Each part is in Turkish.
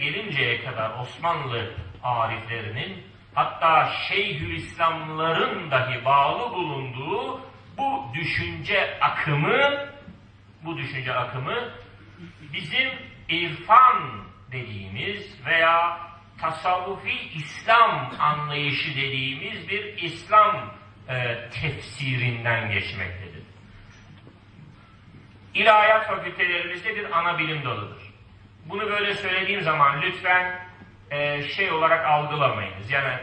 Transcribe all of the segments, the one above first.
gelinceye kadar Osmanlı ariflerinin hatta Şeyhülislamların dahi bağlı bulunduğu bu düşünce akımı bu düşünce akımı bizim irfan dediğimiz veya tasavvufi İslam anlayışı dediğimiz bir İslam e, tefsirinden geçmektedir. İlahiyat fakültelerimizde bir ana bilim dalıdır. Bunu böyle söylediğim zaman lütfen e, şey olarak algılamayınız. Yani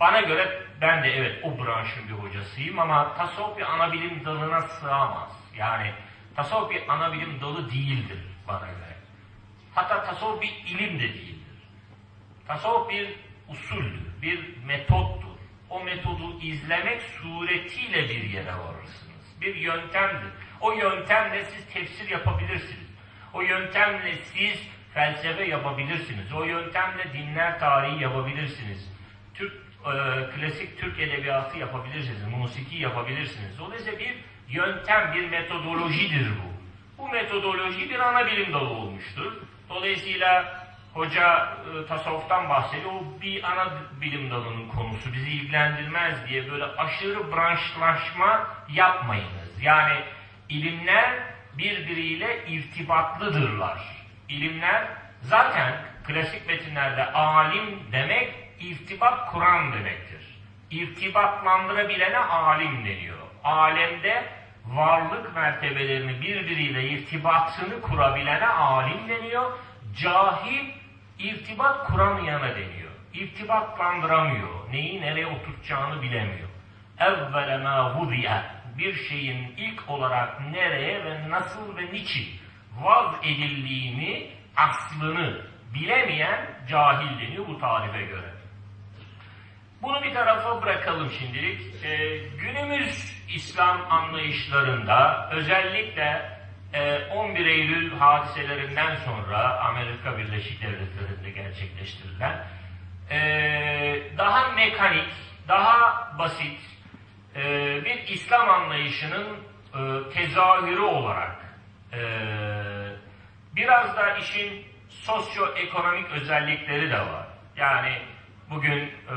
bana göre ben de evet o branşın bir hocasıyım ama tasavvuf bir ana bilim dalına sığamaz. Yani tasavvuf bir ana bilim dalı değildir bana göre. Hatta tasavvuf bir ilim de değildir. Tasavvuf bir usuldür, bir metottur. O metodu izlemek suretiyle bir yere varırsınız. Bir yöntemdir. O yöntemle siz tefsir yapabilirsiniz. O yöntemle siz felsefe yapabilirsiniz. O yöntemle dinler tarihi yapabilirsiniz. Türk e, klasik Türk edebiyatı yapabilirsiniz. Musiki yapabilirsiniz. Dolayısıyla bir yöntem, bir metodolojidir bu. Bu metodoloji bir ana bilim dalı olmuştur. Dolayısıyla hoca e, tasavvuftan bahsediyor. O bir ana bilim dalının konusu bizi ilgilendirmez diye böyle aşırı branşlaşma yapmayınız. Yani ilimler birbiriyle irtibatlıdırlar. İlimler zaten klasik metinlerde alim demek irtibat kuran demektir. İrtibatlandırabilene alim deniyor. Alemde varlık mertebelerini birbiriyle irtibatını kurabilene alim deniyor. Cahil irtibat kuramayana deniyor. İrtibatlandıramıyor. Neyi nereye oturtacağını bilemiyor. Evvele ma vudiye bir şeyin ilk olarak nereye ve nasıl ve niçin vaz edildiğini, aslını bilemeyen cahil deniyor bu tarife göre. Bunu bir tarafa bırakalım şimdilik. Ee, günümüz İslam anlayışlarında özellikle e, 11 Eylül hadiselerinden sonra Amerika Birleşik Devletleri'nde gerçekleştirilen e, daha mekanik, daha basit e, bir İslam anlayışının e, tezahürü olarak e, biraz da işin sosyoekonomik özellikleri de var. Yani bugün e,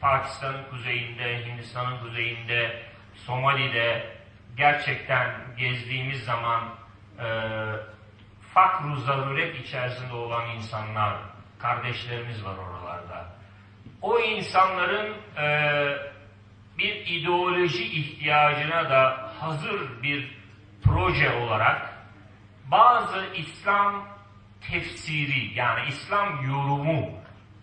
Pakistan'ın kuzeyinde, Hindistan'ın kuzeyinde, Somali'de gerçekten gezdiğimiz zaman e, zaruret içerisinde olan insanlar, kardeşlerimiz var oralarda. O insanların e, ideoloji ihtiyacına da hazır bir proje olarak bazı İslam tefsiri yani İslam yorumu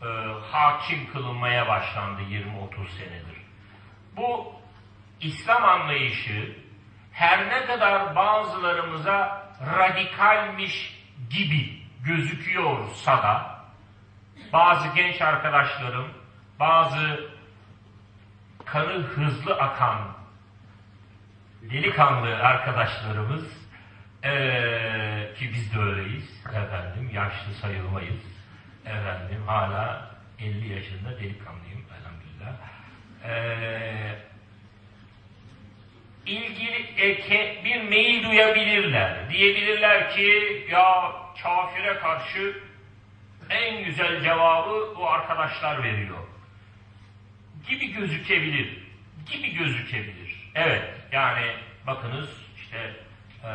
e, hakim kılınmaya başlandı 20-30 senedir. Bu İslam anlayışı her ne kadar bazılarımıza radikalmiş gibi gözüküyorsa da bazı genç arkadaşlarım, bazı kanı hızlı akan delikanlı arkadaşlarımız ee, ki biz de öyleyiz efendim, yaşlı sayılmayız efendim, hala 50 yaşında delikanlıyım elhamdülillah. Ee, ilgili eke, bir meyil duyabilirler. Diyebilirler ki ya kafire karşı en güzel cevabı bu arkadaşlar veriyor. Gibi gözükebilir. Gibi gözükebilir. Evet yani bakınız işte ee,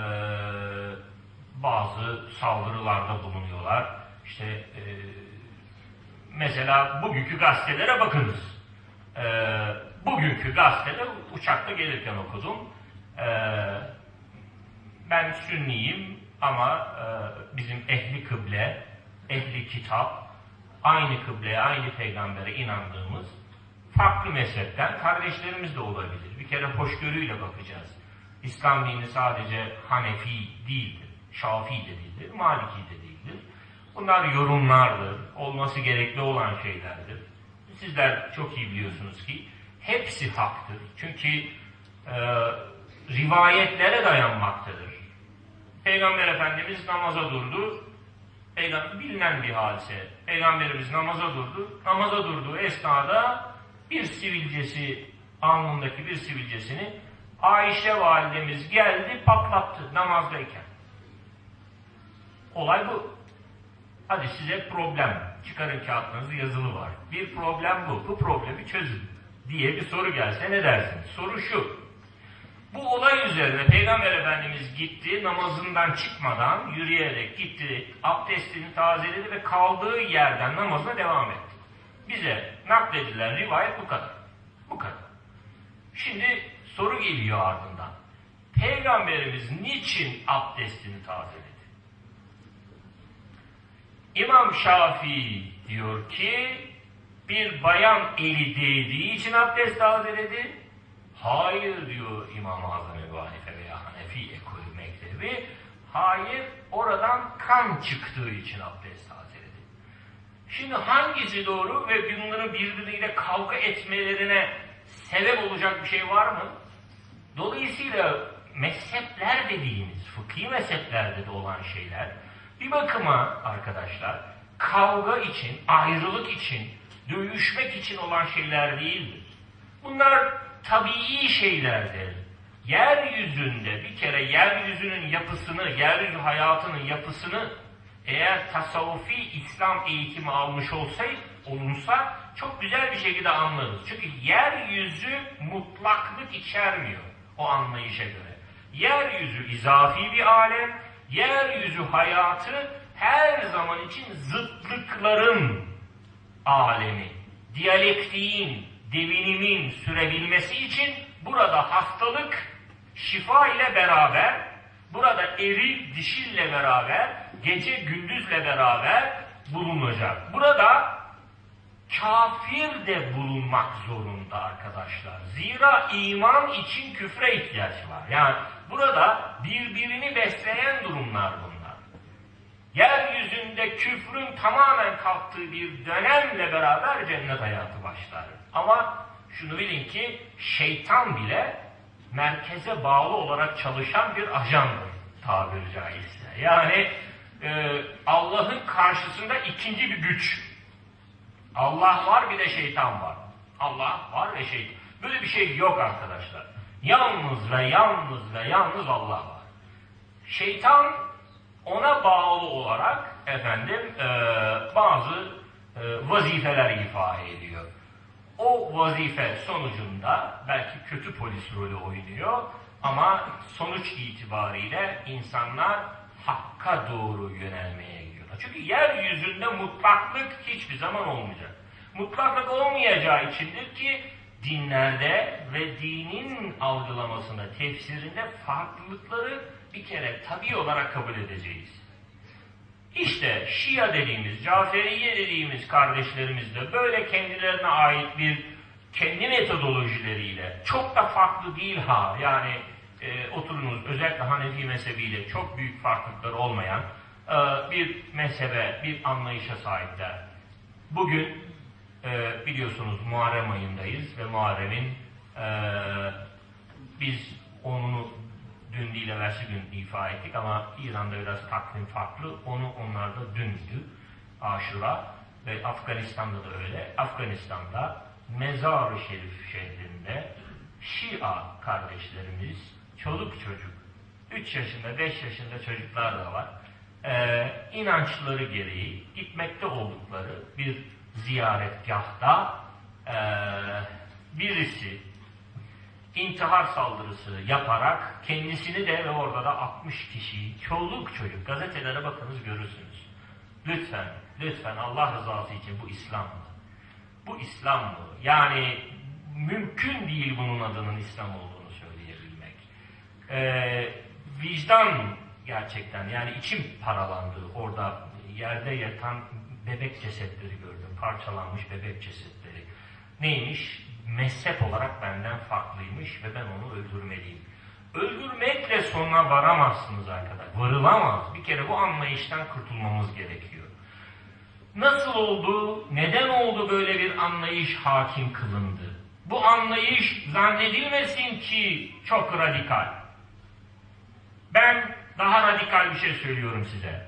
bazı saldırılarda bulunuyorlar. İşte e, mesela bugünkü gazetelere bakınız. E, bugünkü gazetede uçakta gelirken okudum. E, ben sünniyim ama e, bizim ehli kıble, ehli kitap, aynı kıbleye, aynı peygambere inandığımız farklı mezhepten kardeşlerimiz de olabilir. Bir kere hoşgörüyle bakacağız. İslam dini sadece Hanefi değildir, Şafii de değildir, Maliki de değildir. Bunlar yorumlardır, olması gerekli olan şeylerdir. Sizler çok iyi biliyorsunuz ki hepsi haktır. Çünkü e, rivayetlere dayanmaktadır. Peygamber Efendimiz namaza durdu. Peygamber bilinen bir hadise. Peygamberimiz namaza durdu. Namaza durduğu esnada bir sivilcesi, alnındaki bir sivilcesini Ayşe validemiz geldi patlattı namazdayken. Olay bu. Hadi size problem. Çıkarın kağıtlarınızı yazılı var. Bir problem bu. Bu problemi çözün diye bir soru gelse ne dersiniz? Soru şu. Bu olay üzerine Peygamber Efendimiz gitti, namazından çıkmadan yürüyerek gitti, abdestini tazeledi ve kaldığı yerden namazına devam etti. Bize nakledilen rivayet bu kadar. Bu kadar. Şimdi soru geliyor ardından. Peygamberimiz niçin abdestini tazeledi? İmam Şafii diyor ki bir bayan eli değdiği için abdest tazeledi. Hayır diyor İmam-ı Azam Ebu Hanife veya Hanefi ekolü mektebi. Hayır oradan kan çıktığı için abdest tazeledi. Şimdi hangisi doğru ve bunların birbiriyle kavga etmelerine sebep olacak bir şey var mı? Dolayısıyla mezhepler dediğimiz, fıkhi mezheplerde de olan şeyler bir bakıma arkadaşlar kavga için, ayrılık için, dövüşmek için olan şeyler değildir. Bunlar tabii şeylerdir. Yeryüzünde bir kere yeryüzünün yapısını, yeryüzü hayatının yapısını eğer tasavvufi İslam eğitimi almış olsaydı, olunsa çok güzel bir şekilde anlarız. Çünkü yeryüzü mutlaklık içermiyor o anlayışa göre. Yeryüzü izafi bir alem, yeryüzü hayatı her zaman için zıtlıkların alemi, diyalektiğin, devinimin sürebilmesi için burada hastalık şifa ile beraber, burada eril dişille beraber, gece gündüzle beraber bulunacak. Burada kafir de bulunmak zorunda arkadaşlar. Zira iman için küfre ihtiyaç var. Yani burada birbirini besleyen durumlar bunlar. Yeryüzünde küfrün tamamen kalktığı bir dönemle beraber cennet hayatı başlar. Ama şunu bilin ki şeytan bile merkeze bağlı olarak çalışan bir ajandır tabiri caizse. Yani e, Allah'ın karşısında ikinci bir güç. Allah var bir de şeytan var. Allah var ve şeytan. Böyle bir şey yok arkadaşlar. Yalnız ve yalnız ve yalnız Allah var. Şeytan ona bağlı olarak efendim e, bazı e, vazifeler ifa ediyor. O vazife sonucunda belki kötü polis rolü oynuyor ama sonuç itibariyle insanlar hakka doğru yönelmeye gidiyorlar. Çünkü yeryüzünde mutlaklık hiçbir zaman olmayacak. Mutlaklık olmayacağı içindir ki dinlerde ve dinin algılamasında, tefsirinde farklılıkları bir kere tabi olarak kabul edeceğiz. İşte Şia dediğimiz, Caferiye dediğimiz kardeşlerimiz de böyle kendilerine ait bir kendi metodolojileriyle çok da farklı değil ha yani e, oturunuz özellikle Hanefi mezhebiyle çok büyük farklılıkları olmayan e, bir mezhebe, bir anlayışa sahipler. Bugün e, biliyorsunuz Muharrem ayındayız ve Muharrem'in e, biz onu dün değil evvelsi gün ifa ettik ama İran'da biraz takvim farklı. Onu onlarda dündü. Aşura ve Afganistan'da da öyle. Afganistan'da Mezar-ı Şerif şehrinde Şia kardeşlerimiz, çoluk çocuk, 3 yaşında, 5 yaşında çocuklar da var. Ee, inançları gereği gitmekte oldukları bir ziyaretgahta ee, birisi intihar saldırısı yaparak kendisini de ve orada da 60 kişiyi, çoluk çocuk, gazetelere bakınız görürsünüz. Lütfen, lütfen Allah rızası için bu İslam mı? Bu İslam mı? Yani mümkün değil bunun adının İslam olduğunu söyleyebilmek. Ee, vicdan gerçekten yani içim paralandı orada yerde yatan bebek cesetleri gördüm. Parçalanmış bebek cesetleri. Neymiş? mezhep olarak benden farklıymış ve ben onu öldürmeliyim. Öldürmekle sonuna varamazsınız arkadaşlar. Varılamaz. Bir kere bu anlayıştan kurtulmamız gerekiyor. Nasıl oldu, neden oldu böyle bir anlayış hakim kılındı? Bu anlayış zannedilmesin ki çok radikal. Ben daha radikal bir şey söylüyorum size.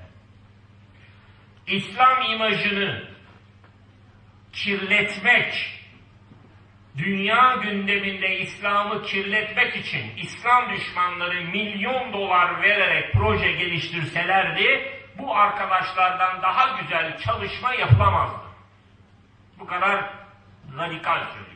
İslam imajını kirletmek, dünya gündeminde İslam'ı kirletmek için İslam düşmanları milyon dolar vererek proje geliştirselerdi bu arkadaşlardan daha güzel çalışma yapılamazdı. Bu kadar radikal söylüyorum.